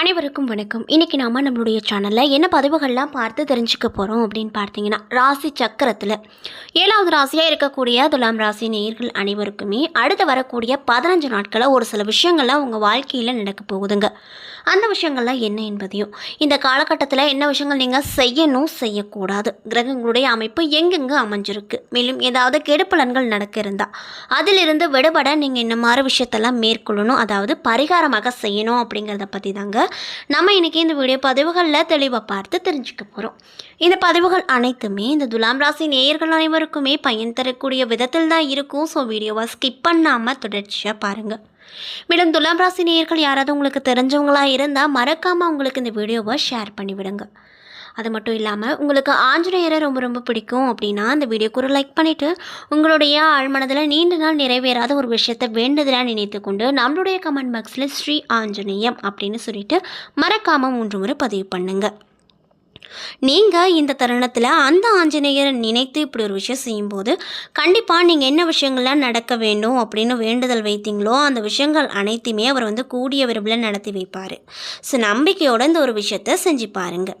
அனைவருக்கும் வணக்கம். இன்னைக்கு நாம் நம்மளுடைய சேனலில் என்ன பதிவுகள்லாம் பார்த்து தெரிஞ்சுக்க போகிறோம் அப்படின்னு பார்த்தீங்கன்னா ராசி சக்கரத்தில். ஏழாவது ராசியாக இருக்கக்கூடிய துலாம் ராசி நேயர்கள் அனைவருக்குமே அடுத்து வரக்கூடிய பதினஞ்சு நாட்களில் ஒரு சில விஷயங்கள்லாம் உங்கள் வாழ்க்கையில் நடக்க போகுதுங்க. அந்த விஷயங்கள்லாம் என்ன என்பதையும் இந்த காலகட்டத்தில் என்ன விஷயங்கள் நீங்கள் செய்யணும் செய்யக்கூடாது. கிரகங்களுடைய அமைப்பு எங்கெங்கு அமைஞ்சிருக்கு? மேலும் ஏதாவது கெடுப்பலன்கள் நடக்க இருந்தால் அதிலிருந்து விடுபட நீங்கள் இந்த மாதிரி விஷயத்தெல்லாம் மேற்கொள்ளணும். அதாவது பரிகாரமாக செய்யணும் அப்படிங்கிறத பற்றி தாங்க நம்ம இன்றைக்கி இந்த வீடியோ பதிவுகளில் தெளிவாக பார்த்து தெரிஞ்சுக்க போகிறோம் இந்த பதிவுகள் அனைத்துமே இந்த துலாம் ராசி நேயர்கள் அனைவருக்குமே பயன் தரக்கூடிய விதத்தில் தான் இருக்கும். ஸோ வீடியோவை ஸ்கிப் பண்ணாமல் தொடர்ச்சியாக பாருங்கள் மேடம் துலாம் ராசி நேயர்கள் யாராவது உங்களுக்கு தெரிஞ்சவங்களாக இருந்தால் மறக்காமல் உங்களுக்கு இந்த வீடியோவை ஷேர் பண்ணிவிடுங்க. அது மட்டும் இல்லாமல் உங்களுக்கு ஆஞ்சநேயரை ரொம்ப ரொம்ப பிடிக்கும் அப்படின்னா அந்த வீடியோக்கு ஒரு லைக் பண்ணிவிட்டு உங்களுடைய ஆழ்மனதில் நீண்ட நாள் நிறைவேறாத ஒரு விஷயத்தை வேண்டுதலாக நினைத்து கொண்டு நம்மளுடைய கமெண்ட் பாக்ஸில் ஸ்ரீ ஆஞ்சநேயம் அப்படின்னு சொல்லிட்டு மறக்காமல் மூன்று முறை பதிவு பண்ணுங்கள் நீங்கள் இந்த தருணத்தில் அந்த ஆஞ்சநேயரை நினைத்து இப்படி ஒரு விஷயம் செய்யும்போது கண்டிப்பாக நீங்கள் என்ன விஷயங்கள்லாம் நடக்க வேண்டும் அப்படின்னு வேண்டுதல் வைத்தீங்களோ அந்த விஷயங்கள் அனைத்தையுமே அவர் வந்து கூடிய விரும்பில் நடத்தி வைப்பார். ஸோ நம்பிக்கையோடு இந்த ஒரு விஷயத்த செஞ்சு பாருங்கள்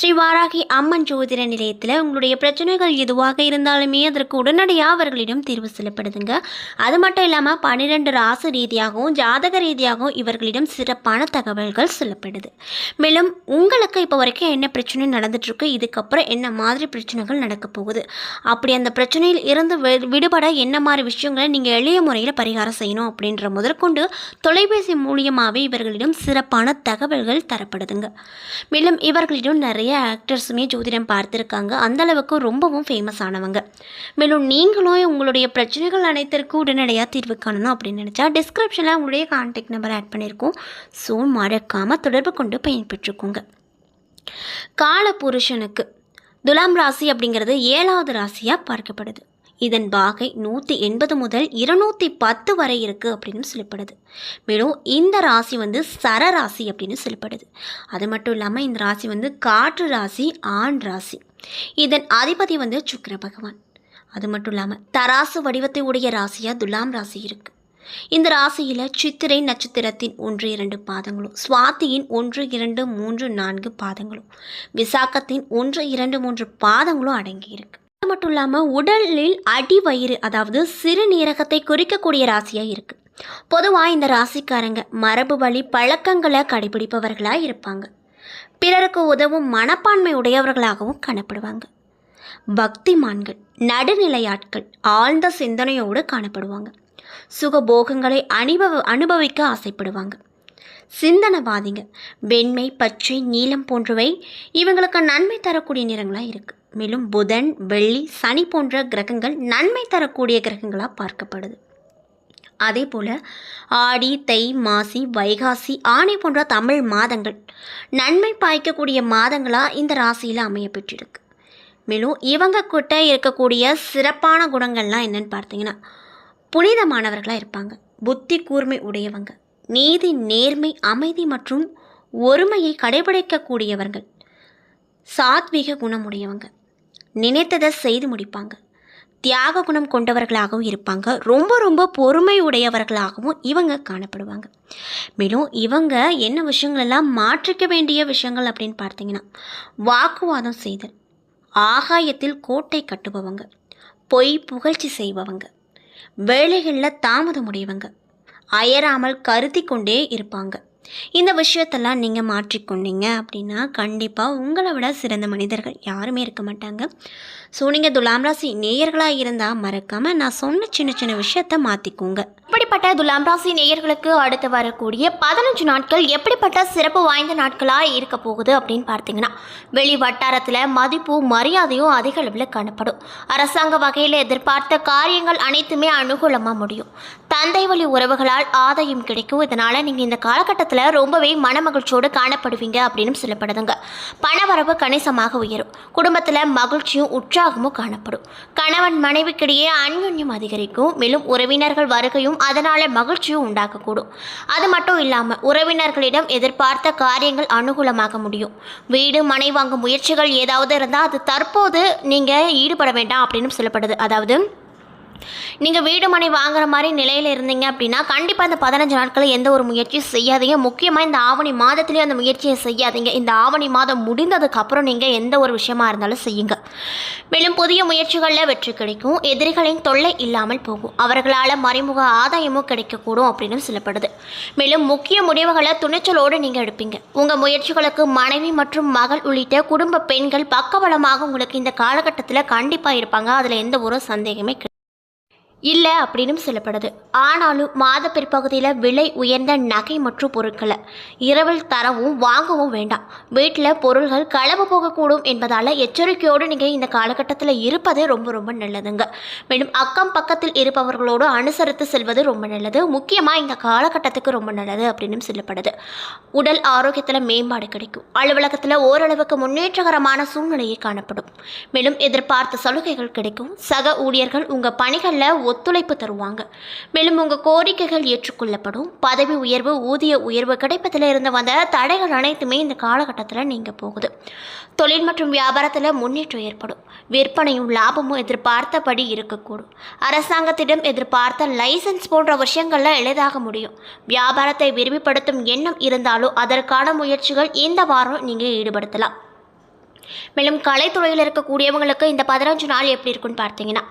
ஸ்ரீ வாராகி அம்மன் ஜோதிட நிலையத்தில் உங்களுடைய பிரச்சனைகள் எதுவாக இருந்தாலுமே அதற்கு உடனடியாக அவர்களிடம் தீர்வு செல்லப்படுதுங்க. அது மட்டும் இல்லாமல் பன்னிரெண்டு ராசு ரீதியாகவும் ஜாதக ரீதியாகவும் இவர்களிடம் சிறப்பான தகவல்கள் சொல்லப்படுது. மேலும் உங்களுக்கு இப்போ வரைக்கும் என்ன பிரச்சனை நடந்துட்டுருக்கு? இதுக்கப்புறம் என்ன மாதிரி பிரச்சனைகள் நடக்க போகுது? அப்படி அந்த பிரச்சனையில் இருந்து விடுபட என்ன மாதிரி விஷயங்களை நீங்கள் எளிய முறையில் பரிகாரம் செய்யணும் அப்படின்ற முதற்கொண்டு தொலைபேசி மூலியமாகவே இவர்களிடம் சிறப்பான தகவல்கள் தரப்படுதுங்க. மேலும் இவர்களிடம் நிறைய ஆக்டர்ஸுமே ஜோதிடம் பார்த்துருக்காங்க. அந்த அளவுக்கு ரொம்பவும் ஃபேமஸ் ஆனவங்க. மேலும் நீங்களும் உங்களுடைய பிரச்சனைகள் அனைத்திற்கும் உடனடியாக தீர்வு காணணும் அப்படின்னு நினச்சா டிஸ்கிரிப்ஷனில் உங்களுடைய கான்டாக்ட் நம்பர் ஆட் பண்ணியிருக்கோம் ஸோ மறக்காமல் தொடர்பு கொண்டு பயன்பெற்றுக்கோங்க கால புருஷனுக்கு துலாம் ராசி அப்படிங்கிறது ஏழாவது ராசியாக பார்க்கப்படுது. இதன் பாகை நூற்றி எண்பது முதல் இருநூற்றி பத்து வரை இருக்குது அப்படின்னு சொல்லப்படுது. மேலும் இந்த ராசி வந்து சர ராசி அப்படின்னு சொல்லப்படுது. அது மட்டும் இல்லாமல் இந்த ராசி வந்து காற்று ராசி ஆண் ராசி. இதன் அதிபதி வந்து சுக்கர பகவான். அது மட்டும் இல்லாமல் தராசு வடிவத்தை உடைய ராசியாக துலாம் ராசி இருக்குது இந்த ராசியில் சித்திரை நட்சத்திரத்தின் ஒன்று இரண்டு பாதங்களும் சுவாத்தியின் ஒன்று இரண்டு மூன்று நான்கு பாதங்களும் விசாகத்தின் ஒன்று இரண்டு மூன்று பாதங்களும் அடங்கியிருக்கு அது மட்டும் இல்லாமல் உடலில் அடி வயிறு அதாவது சிறுநீரகத்தை குறிக்கக்கூடிய ராசியாக இருக்குது பொதுவாக இந்த ராசிக்காரங்க மரபு வழி பழக்கங்களை கடைபிடிப்பவர்களாக இருப்பாங்க. பிறருக்கு உதவும் மனப்பான்மை உடையவர்களாகவும் காணப்படுவாங்க. பக்திமான்கள் நடுநிலையாட்கள் ஆழ்ந்த சிந்தனையோடு காணப்படுவாங்க. சுகபோகங்களை அனுபவ அனுபவிக்க ஆசைப்படுவாங்க. சிந்தனவாதிங்க. வெண்மை பச்சை நீலம் போன்றவை இவங்களுக்கு நன்மை தரக்கூடிய நிறங்களாக இருக்குது மேலும் புதன் வெள்ளி சனி போன்ற கிரகங்கள் நன்மை தரக்கூடிய கிரகங்களாக பார்க்கப்படுது. அதே போல் ஆடி தை மாசி வைகாசி ஆணை போன்ற தமிழ் மாதங்கள் நன்மை பாய்க்கக்கூடிய மாதங்களாக இந்த ராசியில் அமைய பெற்றிருக்கு மேலும் இவங்க கிட்ட இருக்கக்கூடிய சிறப்பான குணங்கள்லாம் என்னன்னு பார்த்தீங்கன்னா புனிதமானவர்களாக இருப்பாங்க. புத்தி கூர்மை உடையவங்க. நீதி நேர்மை அமைதி மற்றும் ஒருமையை கடைபிடிக்கக்கூடியவர்கள். சாத்வீக குணமுடையவங்க. நினைத்ததை செய்து முடிப்பாங்க. தியாக குணம் கொண்டவர்களாகவும் இருப்பாங்க. ரொம்ப ரொம்ப பொறுமை உடையவர்களாகவும் இவங்க காணப்படுவாங்க. மேலும் இவங்க என்ன விஷயங்களெல்லாம் மாற்றிக்க வேண்டிய விஷயங்கள் அப்படின்னு பார்த்தீங்கன்னா வாக்குவாதம் செய்தல் ஆகாயத்தில் கோட்டை கட்டுபவங்க பொய் புகழ்ச்சி செய்பவங்க வேலைகளில் தாமதமுடையவங்க அயராமல் கருதி கொண்டே இருப்பாங்க. இந்த விஷயத்தெல்லாம் நீங்கள் மாற்றிக்கொண்டீங்க அப்படின்னா கண்டிப்பாக உங்களை விட சிறந்த மனிதர்கள் யாருமே இருக்க மாட்டாங்க. ஸோ நீங்கள் துலாம் ராசி நேயர்களாக இருந்தால் மறக்காமல் நான் சொன்ன சின்ன சின்ன விஷயத்த மாற்றிக்கோங்க இப்படிப்பட்ட துலாம் ராசி நேயர்களுக்கு அடுத்து வரக்கூடிய பதினஞ்சு நாட்கள் எப்படிப்பட்ட சிறப்பு வாய்ந்த நாட்களாக இருக்க போகுது அப்படின்னு பார்த்தீங்கன்னா வெளி வட்டாரத்தில் மதிப்பு மரியாதையும் அதிக அளவில் காணப்படும். அரசாங்க வகையில் எதிர்பார்த்த காரியங்கள் அனைத்துமே அனுகூலமாக முடியும். தந்தை வழி உறவுகளால் ஆதாயம் கிடைக்கும். இதனால் நீங்கள் இந்த காலகட்டத்தில் ரொம்பவே மனமகிழ்ச்சியோடு காணப்படுவீங்க அப்படின்னு சொல்லப்படுதுங்க. பணவரவு கணிசமாக உயரும். குடும்பத்தில் மகிழ்ச்சியும் உற்சாகமும் காணப்படும். கணவன் மனைவிக்கிடையே அன்யோன்யம் அதிகரிக்கும். மேலும் உறவினர்கள் வருகையும் அதனால் மகிழ்ச்சியும் உண்டாக்கக்கூடும் அது மட்டும் இல்லாமல் உறவினர்களிடம் எதிர்பார்த்த காரியங்கள் அனுகூலமாக முடியும். வீடு மனை வாங்கும் முயற்சிகள் ஏதாவது இருந்தால் அது தற்போது நீங்கள் ஈடுபட வேண்டாம் அப்படின்னு சொல்லப்படுது. அதாவது நீங்கள் வீடு மனை வாங்குற மாதிரி நிலையில் இருந்தீங்க அப்படின்னா கண்டிப்பாக இந்த பதினஞ்சு நாட்களில் எந்த ஒரு முயற்சியும் செய்யாதீங்க. முக்கியமாக இந்த ஆவணி மாதத்துலேயே அந்த முயற்சியை செய்யாதீங்க. இந்த ஆவணி மாதம் முடிந்ததுக்கப்புறம் நீங்கள் எந்த ஒரு விஷயமா இருந்தாலும் செய்யுங்க. மேலும் புதிய முயற்சிகளில் வெற்றி கிடைக்கும். எதிரிகளின் தொல்லை இல்லாமல் போகும். அவர்களால் மறைமுக ஆதாயமும் கிடைக்கக்கூடும் அப்படின்னு சொல்லப்படுது. மேலும் முக்கிய முடிவுகளை துணிச்சலோடு நீங்கள் எடுப்பீங்க. உங்கள் முயற்சிகளுக்கு மனைவி மற்றும் மகள் உள்ளிட்ட குடும்ப பெண்கள் பக்கபலமாக உங்களுக்கு இந்த காலகட்டத்தில் கண்டிப்பாக இருப்பாங்க. அதில் எந்த ஒரு சந்தேகமே கிடையாது. இல்லை அப்படின்னு சொல்லப்படுது. ஆனாலும் மாத பிற்பகுதியில் விலை உயர்ந்த நகை மற்றும் பொருட்களை இரவில் தரவும் வாங்கவும் வேண்டாம். வீட்டில் பொருள்கள் களவு போகக்கூடும் என்பதால் எச்சரிக்கையோடு நீங்கள் இந்த காலகட்டத்தில் இருப்பதே ரொம்ப ரொம்ப நல்லதுங்க. மேலும் அக்கம் பக்கத்தில் இருப்பவர்களோடு அனுசரித்து செல்வது ரொம்ப நல்லது. முக்கியமாக இந்த காலகட்டத்துக்கு ரொம்ப நல்லது அப்படின்னு சொல்லப்படுது. உடல் ஆரோக்கியத்தில் மேம்பாடு கிடைக்கும். அலுவலகத்தில் ஓரளவுக்கு முன்னேற்றகரமான சூழ்நிலையை காணப்படும். மேலும் எதிர்பார்த்த சலுகைகள் கிடைக்கும். சக ஊழியர்கள் உங்கள் பணிகளில் ஒத்துழைப்பு தருவாங்க. மேலும் உங்கள் கோரிக்கைகள் ஏற்றுக்கொள்ளப்படும். பதவி உயர்வு ஊதிய உயர்வு கிடைப்பதில் இருந்து வந்த தடைகள் அனைத்துமே இந்த காலகட்டத்தில் நீங்கள் போகுது. தொழில் மற்றும் வியாபாரத்தில் முன்னேற்றம் ஏற்படும். விற்பனையும் லாபமும் எதிர்பார்த்தபடி இருக்கக்கூடும். அரசாங்கத்திடம் எதிர்பார்த்த லைசன்ஸ் போன்ற விஷயங்களில் எளிதாக முடியும். வியாபாரத்தை விரிவுபடுத்தும் எண்ணம் இருந்தாலும் அதற்கான முயற்சிகள் இந்த வாரம் நீங்கள் ஈடுபடுத்தலாம். மேலும் கலைத்துறையில் இருக்கக்கூடியவங்களுக்கு இந்த பதினஞ்சு நாள் எப்படி இருக்குன்னு பார்த்தீங்கன்னா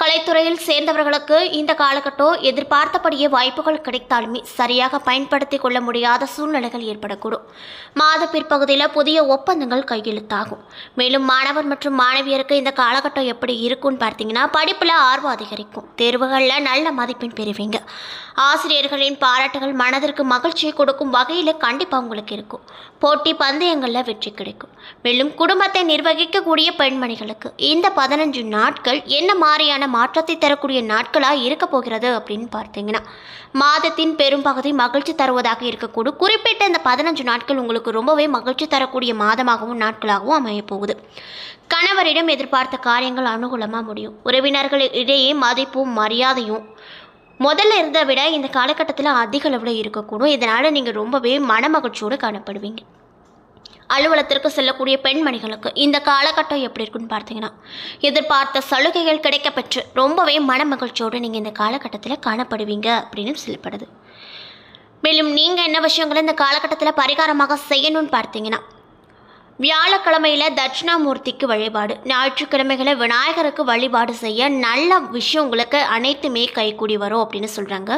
கலைத்துறையில் சேர்ந்தவர்களுக்கு இந்த காலகட்டம் எதிர்பார்த்தபடியே வாய்ப்புகள் கிடைத்தாலுமே சரியாக பயன்படுத்தி கொள்ள முடியாத சூழ்நிலைகள் ஏற்படக்கூடும். மாத பிற்பகுதியில் புதிய ஒப்பந்தங்கள் கையெழுத்தாகும். மேலும் மாணவர் மற்றும் மாணவியருக்கு இந்த காலகட்டம் எப்படி இருக்கும்னு பார்த்தீங்கன்னா படிப்பில் ஆர்வம் அதிகரிக்கும். தேர்வுகளில் நல்ல மதிப்பெண் பெறுவீங்க. ஆசிரியர்களின் பாராட்டுகள் மனதிற்கு மகிழ்ச்சியை கொடுக்கும் வகையில் கண்டிப்பாக உங்களுக்கு இருக்கும். போட்டி பந்தயங்களில் வெற்றி கிடைக்கும். மேலும் குடும்பத்தை நிர்வகிக்கக்கூடிய பெண்மணிகளுக்கு இந்த பதினஞ்சு நாட்கள் என்ன மாதிரியான மாற்றத்தை தரக்கூடிய நாட்களாக இருக்க போகிறது அப்படின்னு பார்த்தீங்கன்னா மாதத்தின் பெரும்பகுதி மகிழ்ச்சி தருவதாக இருக்கக்கூடும். குறிப்பிட்ட இந்த பதினஞ்சு நாட்கள் உங்களுக்கு ரொம்பவே மகிழ்ச்சி தரக்கூடிய மாதமாகவும் நாட்களாகவும் அமைய போகுது. கணவரிடம் எதிர்பார்த்த காரியங்கள் அனுகூலமாக முடியும். உறவினர்கள் இடையே மதிப்பும் மரியாதையும் முதல்ல இருந்த விட இந்த காலகட்டத்தில் அதிக அளவில் இருக்கக்கூடும். இதனால் நீங்கள் ரொம்பவே மனமகிழ்ச்சியோடு காணப்படுவீங்க. அலுவலகத்திற்கு செல்லக்கூடிய பெண்மணிகளுக்கு இந்த காலகட்டம் எப்படி இருக்குன்னு பார்த்தீங்கன்னா எதிர்பார்த்த சலுகைகள் கிடைக்கப்பெற்று ரொம்பவே மனமகிழ்ச்சியோடு நீங்கள் இந்த காலகட்டத்தில் காணப்படுவீங்க அப்படின்னு சொல்லப்படுது. மேலும் நீங்கள் என்ன விஷயங்களை இந்த காலகட்டத்தில் பரிகாரமாக செய்யணும்னு பார்த்தீங்கன்னா வியாழக்கிழமையில தட்சிணாமூர்த்திக்கு வழிபாடு. ஞாயிற்றுக்கிழமைகளை விநாயகருக்கு வழிபாடு செய்ய நல்ல விஷயம் உங்களுக்கு அனைத்துமே கைக்கூடி வரும் அப்படின்னு சொல்கிறாங்க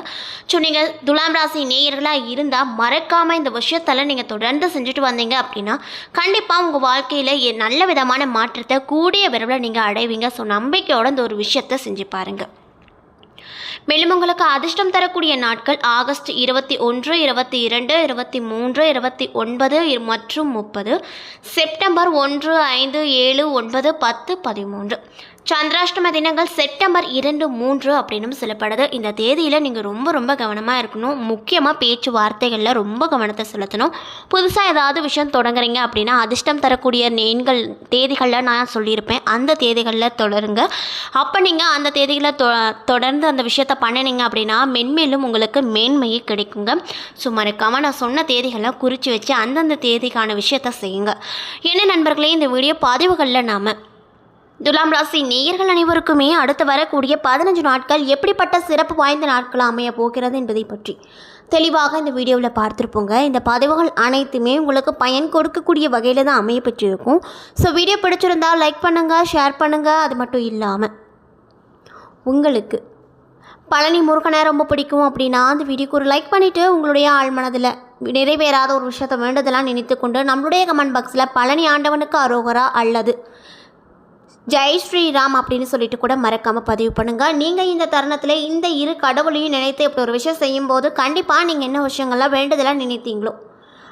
ஸோ நீங்கள் துலாம் ராசி நேயர்களாக இருந்தால் மறக்காமல் இந்த விஷயத்தெல்லாம் நீங்கள் தொடர்ந்து செஞ்சுட்டு வந்தீங்க அப்படின்னா கண்டிப்பாக உங்கள் வாழ்க்கையில் நல்ல விதமான மாற்றத்தை கூடிய விரைவில் நீங்கள் அடைவீங்க. ஸோ நம்பிக்கையோட இந்த ஒரு விஷயத்தை செஞ்சு பாருங்கள் மேலும் உங்களுக்கு அதிர்ஷ்டம் தரக்கூடிய நாட்கள் ஆகஸ்ட் இருபத்தி ஒன்று இருபத்தி இரண்டு இருபத்தி மூன்று இருபத்தி ஒன்பது மற்றும் முப்பது. செப்டம்பர் ஒன்று ஐந்து ஏழு ஒன்பது பத்து பதிமூன்று. சந்திராஷ்டம தினங்கள் செப்டம்பர் இரண்டு மூன்று அப்படின்னு சொல்லப்படுது. இந்த தேதியில் நீங்கள் ரொம்ப ரொம்ப கவனமாக இருக்கணும். முக்கியமாக பேச்சுவார்த்தைகளில் ரொம்ப கவனத்தை செலுத்தணும். புதுசாக ஏதாவது விஷயம் தொடங்குறீங்க அப்படின்னா அதிர்ஷ்டம் தரக்கூடிய எண்கள் தேதிகளில் நான் சொல்லியிருப்பேன். அந்த தேதிகளில் தொடருங்க. அப்போ நீங்கள் அந்த தேதிகளை தொ தொடர்ந்து அந்த விஷயத்தை பண்ணினீங்க அப்படின்னா மென்மேலும் உங்களுக்கு மேன்மையே கிடைக்குங்க. ஸோ மறக்காமல் நான் சொன்ன தேதிகளை குறித்து வச்சு அந்தந்த தேதிக்கான விஷயத்தை செய்யுங்க. என்ன நண்பர்களே இந்த வீடியோ பதிவுகளில் நாம் துலாம் ராசி நேயர்கள் அனைவருக்குமே அடுத்து வரக்கூடிய பதினஞ்சு நாட்கள் எப்படிப்பட்ட சிறப்பு வாய்ந்த நாட்கள் அமைய போகிறது என்பதை பற்றி தெளிவாக இந்த வீடியோவில் பார்த்துருப்போங்க. இந்த பதிவுகள் அனைத்துமே உங்களுக்கு பயன் கொடுக்கக்கூடிய வகையில் தான் அமைய பெற்றிருக்கும். ஸோ வீடியோ பிடிச்சிருந்தால் லைக் பண்ணுங்கள் ஷேர் பண்ணுங்கள் அது மட்டும் இல்லாமல் உங்களுக்கு பழனி முருகனை ரொம்ப பிடிக்கும் அப்படின்னா அந்த வீடியோக்கு ஒரு லைக் பண்ணிவிட்டு உங்களுடைய ஆழ்மனதில் நிறைவேறாத ஒரு விஷயத்தை வேண்டதெல்லாம் நினைத்து கொண்டு நம்மளுடைய கமெண்ட் பாக்ஸில் பழனி ஆண்டவனுக்கு அரோகரா அல்லது ஜெய் ஸ்ரீராம் அப்படின்னு சொல்லிட்டு கூட மறக்காமல் பதிவு பண்ணுங்கள் நீங்கள் இந்த தருணத்தில் இந்த இரு கடவுளையும் நினைத்து இப்படி ஒரு விஷயம் செய்யும்போது கண்டிப்பாக நீங்கள் என்ன விஷயங்கள்லாம் வேண்டுதலாக நினைத்தீங்களோ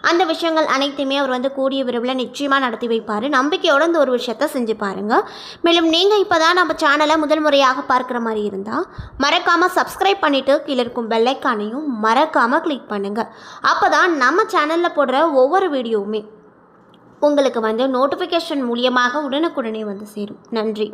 அந்த விஷயங்கள் அனைத்தையுமே அவர் வந்து கூடிய விரைவில் நிச்சயமாக நடத்தி வைப்பார். நம்பிக்கையோடு இந்த ஒரு விஷயத்த செஞ்சு பாருங்கள் மேலும் நீங்கள் இப்போ தான் நம்ம சேனலை முதல் முறையாக பார்க்குற மாதிரி இருந்தால் மறக்காமல் சப்ஸ்கிரைப் பண்ணிவிட்டு கீழே இருக்கும் பெல்லைக்கானையும் மறக்காமல் கிளிக் பண்ணுங்கள் அப்போ தான் நம்ம சேனலில் போடுற ஒவ்வொரு வீடியோவுமே உங்களுக்கு வந்து நோட்டிஃபிகேஷன் மூலியமாக உடனுக்குடனே வந்து சேரும். நன்றி.